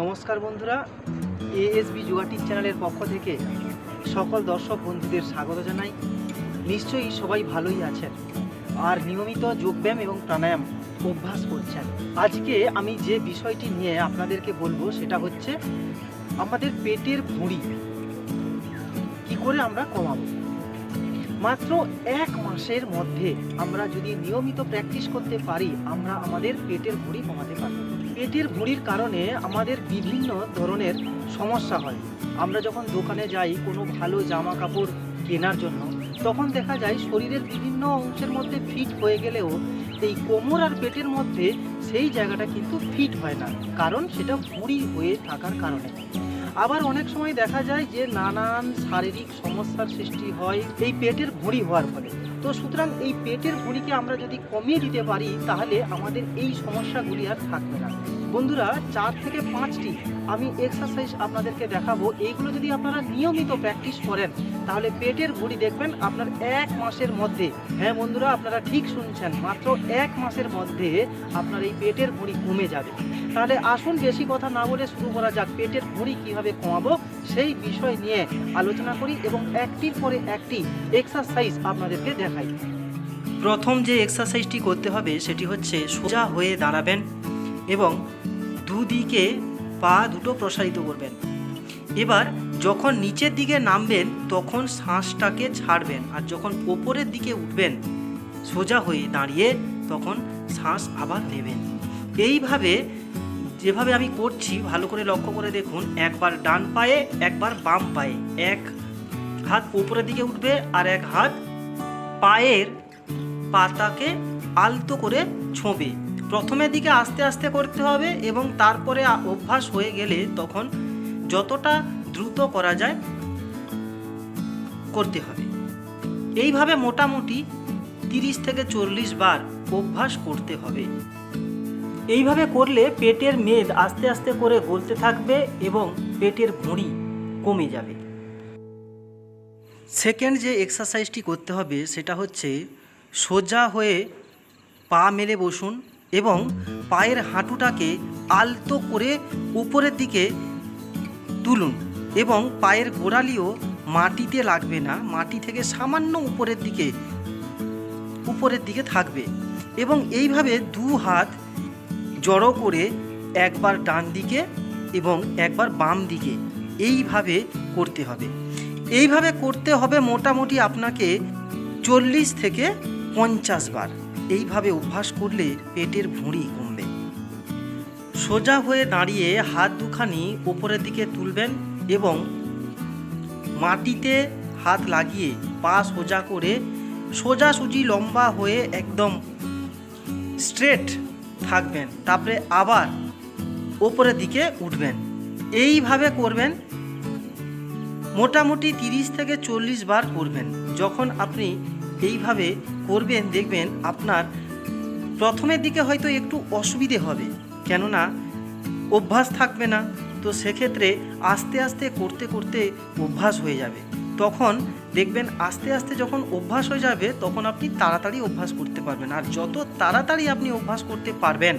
নমস্কার বন্ধুরা, এএসবি যোগাটিক চ্যানেলের পক্ষ থেকে সকল দর্শক বন্ধুদের স্বাগত জানাই। নিশ্চয়ই সবাই ভালোই আছেন আর নিয়মিত যোগব্যায়াম এবং প্রাণায়াম অভ্যাস করছেন। আজকে আমি যে বিষয়টি নিয়ে আপনাদেরকে বলব সেটা হচ্ছে আমাদের পেটের ভুঁড়ি। কি করে আমরা কমাবো? মাত্র এক মাসের মধ্যে আমরা যদি নিয়মিত প্র্যাকটিস করতে পারি, আমরা আমাদের পেটের ভুঁড়ি কমাতে পারব। পেটের ভুঁড়ির কারণে আমাদের বিভিন্ন ধরনের সমস্যা হয়। আমরা যখন দোকানে যাই কোনো ভালো জামা কাপড় কেনার জন্য, তখন দেখা যায় শরীরের বিভিন্ন অংশের মধ্যে ফিট হয়ে গেলেও এই কোমর আর পেটের মধ্যে সেই জায়গাটা কিন্তু ফিট হয় না, কারণ সেটা ভুঁড়ি হয়ে থাকার কারণে। আবার অনেক সময় দেখা যায় যে নানান শারীরিক সমস্যার সৃষ্টি হয় এই পেটের ভুঁড়ি হওয়ার ফলে। তো সুতরাং এই পেটের ভুঁড়িকে আমরা যদি কমিয়ে দিতে পারি, তাহলে আমাদের এই সমস্যাগুলি আর থাকবে না। বন্ধুরা, চার থেকে পাঁচটি আমি এক্সারসাইজ আপনাদেরকে দেখাবো। এইগুলো যদি আপনারা নিয়মিত প্র্যাকটিস করেন, তাহলে পেটের ভুঁড়ি দেখবেন আপনার এক মাসের মধ্যে। হ্যাঁ বন্ধুরা, আপনারা ঠিক শুনছেন, মাত্র এক মাসের মধ্যে আপনার এই পেটের ভুঁড়ি কমে যাবে। তাহলে আসুন বেশি কথা না বলে শুরু করা যাক, পেটের ভুঁড়ি কীভাবে কমাবো সেই বিষয় নিয়ে আলোচনা করি এবং একটির পরে একটি এক্সারসাইজ আপনাদেরকে দেখাই। প্রথম যে এক্সারসাইজটি করতে হবে, সেটি হচ্ছে সোজা হয়ে দাঁড়াবেন এবং দুদিকে পা দুটো প্রসারিত করবেন। এবার যখন নিচের দিকে নামবেন, তখন শ্বাসটাকে ছাড়বেন আর যখন ওপরের দিকে উঠবেন, সোজা হয়ে দাঁড়িয়ে তখন শ্বাস আবার নেবেন। এইভাবে যেভাবে আমি করছি, ভালো করে লক্ষ্য করে দেখুন, একবার ডান পায়ে, একবার বাম পায়ে। এক হাত উপরের দিকে উঠবে আর এক হাত পায়ের পাতাকে আলতো করে ছোঁবে। প্রথমের দিকে আস্তে আস্তে করতে হবে এবং তারপরে অভ্যাস হয়ে গেলে তখন যতটা দ্রুত করা যায় করতে হবে। এইভাবে মোটামুটি তিরিশ থেকে চল্লিশ বার অভ্যাস করতে হবে। এইভাবে করলে পেটের মেদ আস্তে আস্তে করে গলতে থাকবে এবং পেটের ভুঁড়ি কমে যাবে। সেকেন্ড যে এক্সারসাইজটি করতে হবে সেটা হচ্ছে সোজা হয়ে পা মেলে বসুন এবং পায়ের হাঁটুটাকে আলতো করে উপরের দিকে তুলুন এবং পায়ের গোড়ালিও মাটিতে লাগবে না, মাটি থেকে সামান্য উপরের দিকে উপরের দিকে থাকবে এবং এইভাবে দু হাত জড়ো করে একবার ডান দিকে এবং একবার বাম দিকে এইভাবে করতে হবে। এইভাবে করতে হবে মোটামুটি আপনাকে চল্লিশ থেকে পঞ্চাশ বার। এইভাবে অভ্যাস করলে পেটের ভুঁড়ি কমবে। সোজা হয়ে দাঁড়িয়ে হাত দুখানি ওপরের দিকে তুলবেন এবং মাটিতে হাত লাগিয়ে পা সোজা করে সোজাসুজি লম্বা হয়ে একদম স্ট্রেট থাকবেন। তারপরে আবার ওপরের দিকে উঠবেন। এইভাবে করবেন মোটামুটি তিরিশ থেকে চল্লিশ বার করবেন। যখন আপনি এইভাবে করবেন, দেখবেন আপনার প্রথমের দিকে হয়তো একটু অসুবিধে হবে। কেননা অভ্যাস থাকবে না, তো সেক্ষেত্রে আস্তে আস্তে করতে করতে অভ্যাস হয়ে যাবে। তখন দেখবেন আস্তে আস্তে যখন অভ্যাস হয়ে যাবে, তখন আপনি তাড়াতাড়ি অভ্যাস করতে পারবেন। আর যত তাড়াতাড়ি আপনি অভ্যাস করতে পারবেন,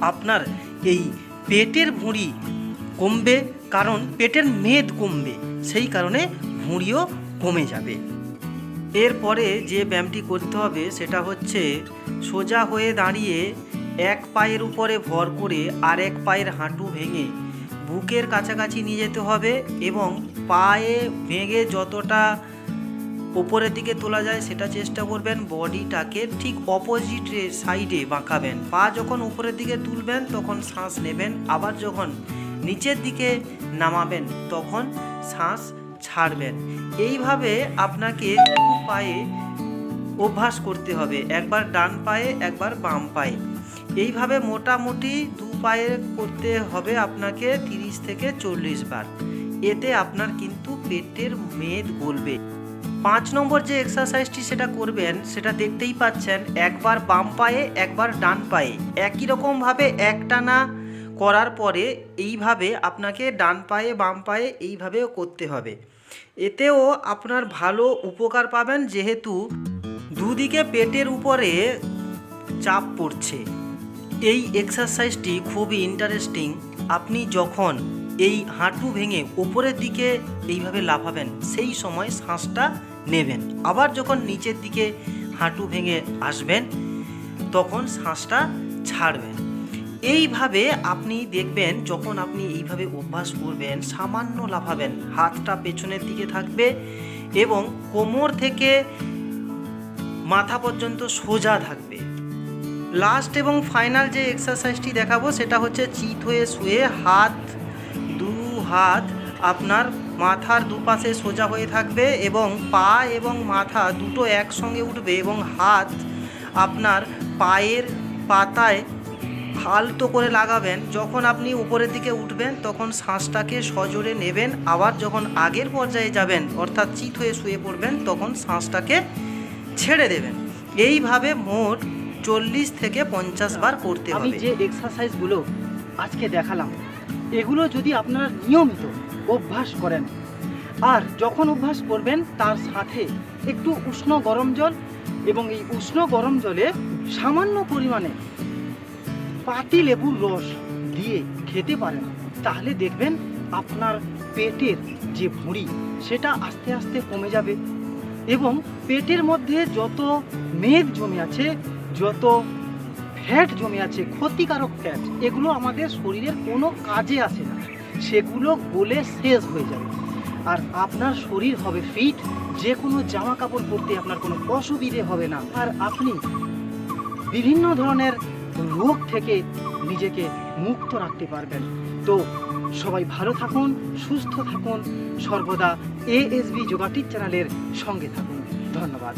আপনার এই পেটের ভুঁড়ি কমবে, কারণ পেটের মেদ কমবে। সেই কারণে ভুঁড়িও কমে যাবে। এরপরে যে ব্যায়ামটি করতে হবে সেটা হচ্ছে সোজা হয়ে দাঁড়িয়ে এক পায়ের উপরে ভর করে আর এক পায়ের হাঁটু ভেঙে বুকের কাছাকাছি নিয়ে যেতে হবে এবং পায়ে ভেঙে যতটা ওপরের দিকে তোলা যায় সেটা চেষ্টা করবেন বডিটাকে ঠিক অপোজিট সাইডে বাঁকাবেন। পা যখন উপরের দিকে তুলবেন তখন শ্বাস নেবেন। আবার যখন নিচের দিকে নামাবেন, তখন শ্বাস ছাড়বেন। এইভাবে আপনাকে দু পায়ে অভ্যাস করতে হবে, একবার ডান পায়ে, একবার বাম পায়ে। এইভাবে মোটামুটি দু পায়ে করতে হবে আপনাকে তিরিশ থেকে চল্লিশ বার। এতে আপনার কিন্তু পেটের মেদ গলবে। পাঁচ নম্বর যে এক্সারসাইজটি সেটা করবেন, সেটা দেখতেই পাচ্ছেন, একবার বাম পায়ে, একবার ডান পায়ে। একই রকমভাবে একটানা করার পরে এইভাবে আপনাকে ডান পায়ে, বাম পায়ে এইভাবেও করতে হবে। এতেও আপনার ভালো উপকার পাবেন যেহেতু দুদিকে পেটের উপরে চাপ পড়ছে। এই এক্সারসাইজটি খুবই ইন্টারেস্টিং আপনি যখন এই হাঁটু ভেঙে ওপরের দিকে এইভাবে লাফাবেন, সেই সময় শ্বাসটা নেবেন। আবার যখন নিচের দিকে হাঁটু ভেঙে আসবেন, তখন শ্বাসটা ছাড়বেন। এইভাবে আপনি দেখবেন, যখন আপনি এইভাবে অভ্যাস করবেন, সামান্য লাফাবেন, হাতটা পেছনের দিকে থাকবে এবং কোমর থেকে মাথা পর্যন্ত সোজা থাকবে। লাস্ট এবং ফাইনাল যে এক্সারসাইজটি দেখাবো, সেটা হচ্ছে চিত হয়ে শুয়ে হাত, দু হাত আপনার মাথার দুপাশে সোজা হয়ে থাকবে এবং পা এবং মাথা দুটো একসঙ্গে উঠবে এবং হাত আপনার পায়ের পাতায় আলতো করে লাগাবেন যখন আপনি উপরের দিকে উঠবেন তখন শ্বাসটাকে সজোরে নেবেন আবার যখন আগের পর্যায়ে যাবেন অর্থাৎ চিত হয়ে শুয়ে পড়বেন তখন শ্বাসটাকে ছেড়ে দেবেন। এইভাবে মোট চল্লিশ থেকে পঞ্চাশ বার করতে হবে। যে এক্সারসাইজগুলো আজকে দেখালাম এগুলো যদি আপনারা নিয়মিত অভ্যাস করেন আর যখন অভ্যাস করবেন তার সাথে একটু উষ্ণ গরম জল এবং এই উষ্ণ গরম জলে সামান্য পরিমাণে পাতি লেবুর রস দিয়ে খেতে পারেন। তাহলে দেখবেন আপনার পেটের যে ভুঁড়ি, সেটা আস্তে আস্তে কমে যাবে। এবং পেটের মধ্যে যত মেদ জমে আছে, যত ফ্যাট জমে আছে, ক্ষতিকারক ফ্যাট এগুলো আমাদের শরীরের কোনো কাজে আসে না। সেগুলো গলে শেষ হয়ে যাবে। আর আপনার শরীর হবে ফিট যে কোনো জামা কাপড় পরতে আপনার কোনো অসুবিধে হবে না। আর আপনি বিভিন্ন ধরনের রোগ থেকে নিজেকে মুক্ত রাখতে পারবেন। তো সবাই ভালো থাকুন, সুস্থ থাকুন। সর্বদা এএসবি যোগাটিক চ্যানেলের সঙ্গে থাকুন। ধন্যবাদ।